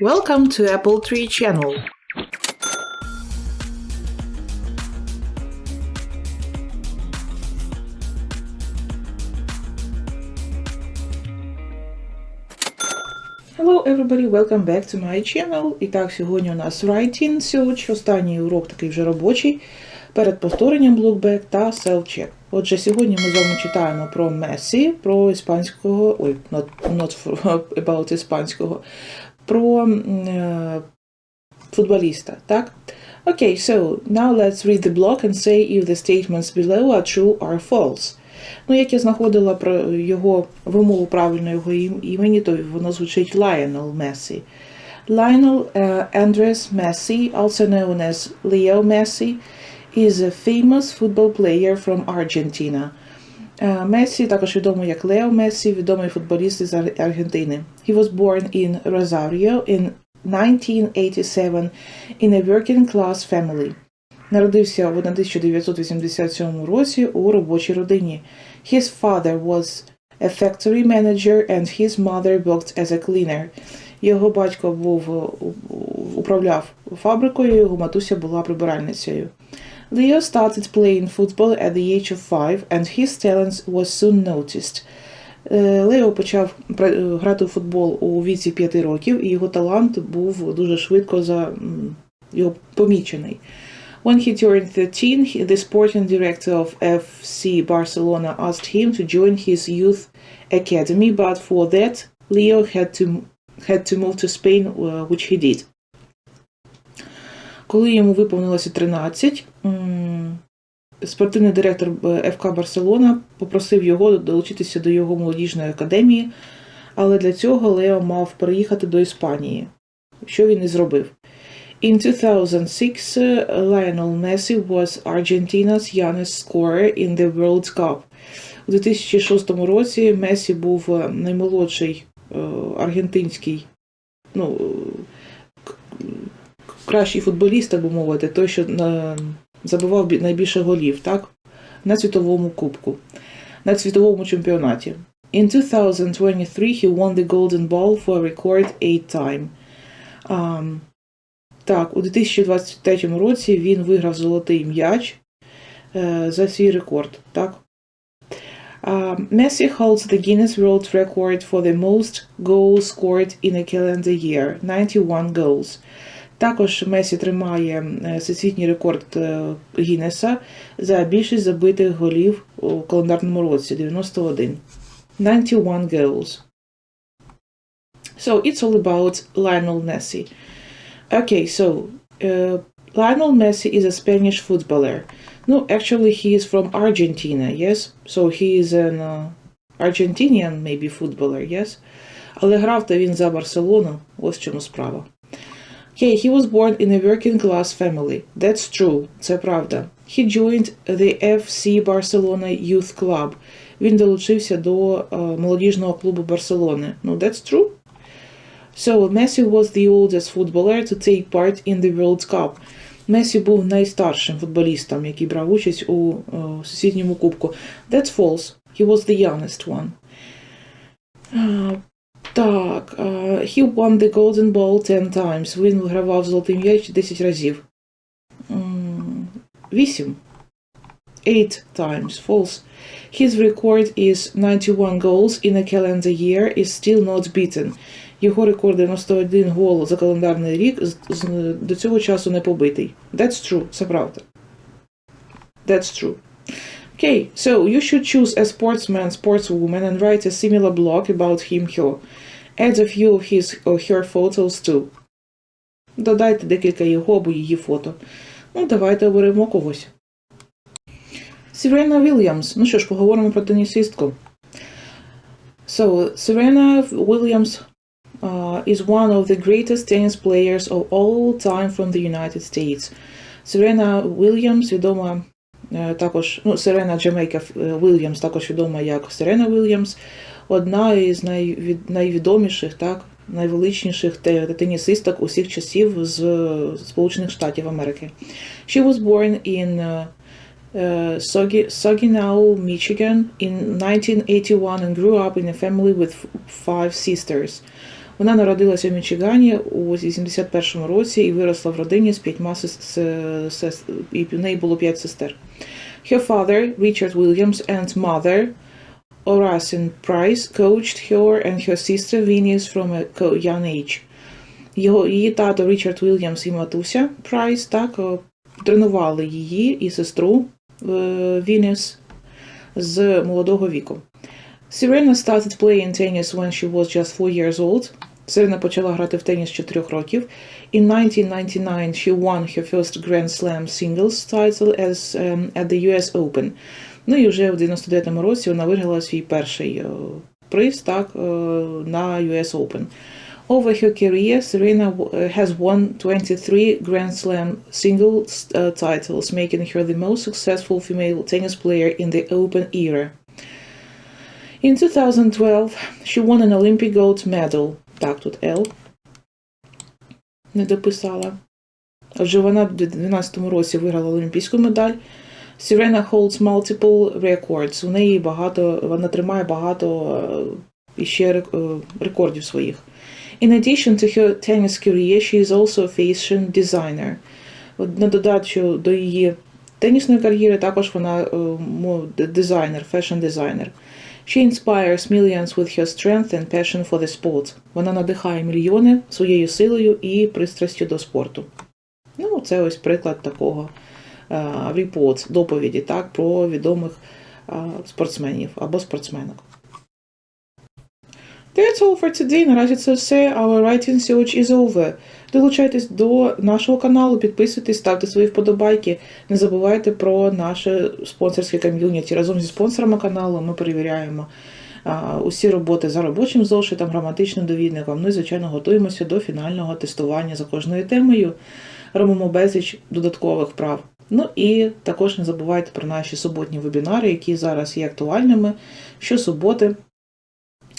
Welcome to Apple Tree Channel. Hello everybody, welcome back to my channel. І так, сьогодні у нас Writing Search, останній урок такий вже робочий, перед повторенням Blockback та Self-Check. Отже, сьогодні ми з вами читаємо про Месі, про іспанського, ой, not, not for, about іспанського, про е, футболіста, так? Okay, so now let's read the block and say if the statements below are true or false. Ну, як я знаходила про його вимову правильно його імені, то воно звучить Lionel Messi. Lionel uh, Andres Messi, also known as Leo Messi, is a famous football player from Argentina. Е, Месі, також відомий як Лео Месі, відомий футболіст із Аргентини. He was born in Rosario in 1987 in a working class family. Народився в 1987 році у робочій родині. His father was a factory manager and his mother worked as a cleaner. Його батько був е, управляв фабрикою, його матуся була прибиральницею. Leo started playing football at the age of five and his talent was soon noticed. Е, Лео почав пра- е, грати у футбол у віці 5 років, і його талант був дуже швидко за м, його помічений. When he turned 13, he- the sporting director of FC Barcelona asked him to join his youth academy, but for that, Leo had to had to move to Spain, uh, which he did. Коли йому виповнилося 13, спортивний директор е, ФК Барселона попросив його долучитися до його молодіжної академії, але для цього Лео мав переїхати до Іспанії, що він і зробив. In 2006, uh, Lionel Messi was Argentina's youngest scorer in the World Cup. У 2006 році Месі був е, наймолодший е, аргентинський, ну, кращий футболіст, так би мовити, той, що е, забивав найбільше голів, так? На світовому кубку, на світовому чемпіонаті. In 2023 he won the Golden Ball for a record eight time. Um, так, у 2023 році він виграв золотий м'яч е, за свій рекорд. Так? Uh, Messi holds the Guinness World Record for the most goals scored in a calendar year 91 goals. Також Месі тримає е, всесвітній рекорд е, Гіннеса за більшість забитих голів у календарному році 91. 91 goals. So it's all about Lionel Messi. Okay, so uh, Lionel Messi is a Spanish footballer. No, actually, he is from Argentina, yes? So he is an uh, Argentinian, maybe, footballer, yes? Але грав-то він за Барселону, ось чому справа. Okay, he was born in a working class family. That's true, це правда. He joined the FC Barcelona Youth Club. Він долучився до е, молодіжного клубу Барселони. Ну, that's true. So, Messi was the oldest footballer to take part in the World Cup. Месі був найстаршим футболістом, який брав участь у е, всесвітньому кубку. That's false. He was the youngest one. А, так, а, he won the Golden Ball 10 times. Він вигравав золотий м'яч 10 разів. М, 8. 8 times. False. His record is 91 goals in a calendar year is still not beaten. Його рекорд 91 гол за календарний рік з- з- до цього часу не побитий. That's true, це правда. That's true. Okay, so you should choose a sportsman, sportswoman and write a similar blog about him, her. Add a few of his or her photos too. Додайте декілька його або її фото. Ну, давайте оберемо когось. Сірена Вільямс. Ну що ж, поговоримо про тенісистку. So, Serena Williams uh, is one of the greatest tennis players of all time from the United States. Серена Вільямс відома е, також, ну, Серена Джамейка Вільямс також відома як Серена Вільямс, одна із найвідоміших, так, найвеличніших те- тенісисток усіх часів з е, Сполучених Штатів Америки. She was born in uh, uh, Saginaw, Michigan in 1981 and grew up in a family with five sisters. Вона народилася в Мічигані у 81-му році і виросла в родині з п'ятьма сес- і в неї було п'ять сестер. Her father, Richard Williams, and mother, Horace Price, coached her and her sister Venus from a co- young age. Його, її тато Річард Вільямс і матуся Прайс так е, тренували її і сестру е, Вінес з молодого віку. Serena started playing tennis when she was just four years old. Серена почала грати в теніс з 4 років. In 1999 she won her first Grand Slam singles title as um, at the US Open. Ну і вже в 99-му році вона виграла свій перший е, приз так, е, на US Open. Over her career, Serena uh, has won 23 Grand Slam singles uh, titles, making her the most successful female tennis player in the Open era. In 2012, she won an Olympic gold medal. Так, тут L. Не дописала. Отже, вона в 2012 році виграла олімпійську медаль. Serena holds multiple records. У неї багато, вона тримає багато е, іще е, рекордів своїх. In addition to her tennis career, she is also a fashion designer. На додачу до її тенісної кар'єри також вона е, дизайнер, фешн-дизайнер. She inspires millions with her strength and passion for the sport. Вона надихає мільйони своєю силою і пристрастю до спорту. Ну, це ось приклад такого репорт, доповіді так, про відомих е, спортсменів або спортсменок. That's all for today. Наразі це все. Our writing search is over. Долучайтесь до нашого каналу, підписуйтесь, ставте свої вподобайки. Не забувайте про наше спонсорське ком'юніті. Разом зі спонсорами каналу ми перевіряємо а, усі роботи за робочим зошитом, граматичним довідником. Ну і, звичайно, готуємося до фінального тестування за кожною темою. Робимо безліч додаткових вправ. Ну і також не забувайте про наші суботні вебінари, які зараз є актуальними. Щосуботи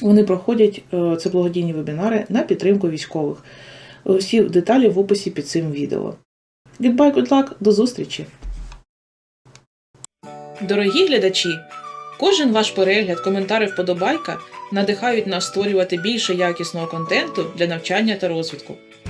вони проходять е, це благодійні вебінари на підтримку військових. Усі деталі в описі під цим відео. Goodbye, good luck, до зустрічі! Дорогі глядачі! Кожен ваш перегляд, коментар і вподобайка надихають нас створювати більше якісного контенту для навчання та розвитку.